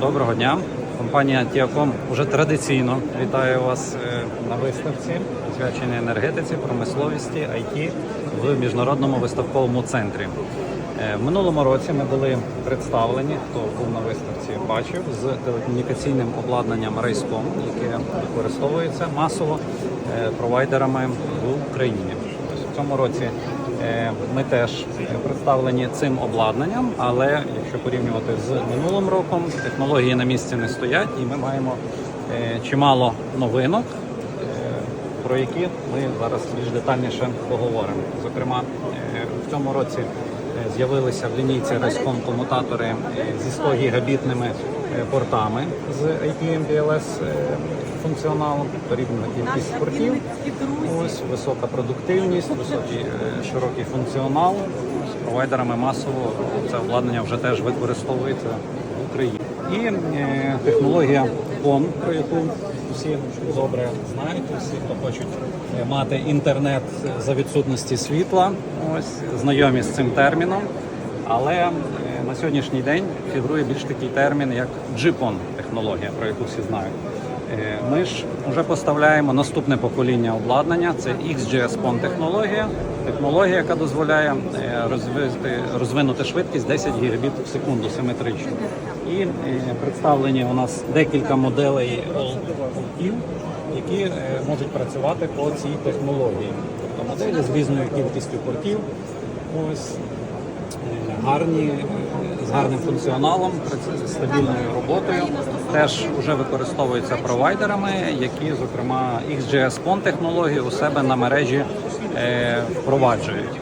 Доброго дня. Компанія Тіаком вже традиційно вітає вас е, на виставці, присвяченій енергетиці, промисловості, IT в міжнародному виставковому центрі. Е, В минулому році ми були представлені, хто був на виставці, бачив з телекомунікаційним обладнанням Рейском, яке використовується масово е, провайдерами в Україні. В цьому році ми теж представлені цим обладнанням, але якщо порівнювати з минулим роком, технології на місці не стоять, і ми маємо е, чимало новинок, е, про які ми зараз більш детальніше поговоримо. Зокрема, е, в цьому році е, з'явилися в лінійці Rescom комутатори е, зі 100 гігабітними е, портами з IP-MPLS е, функціоналом, порівняна кількість портів. Ось висока продуктивність, високий е, широкий функціонал. Ось провайдерами масово це обладнання вже теж використовується в Україні. І е, технологія PON, про яку всі добре знають, всі, хто хочуть е, мати інтернет за відсутності світла, ось знайомі з цим терміном. Але на сьогоднішній день фігурує більш такий термін, як GPON технологія, про яку всі знають. Е, Ми ж вже поставляємо наступне покоління обладнання. Це XGS-PON технологія. Технологія, яка дозволяє е, розвити, розвинути швидкість 10 гігабіт в секунду симетрично. І е, представлені у нас декілька моделей портів, які можуть працювати по цій технології. Тобто моделі з різною кількістю портів. Ось гарні з гарним функціоналом, стабільною роботою. Теж вже використовуються провайдерами, які, зокрема, XGS PON технології у себе на мережі е, впроваджують.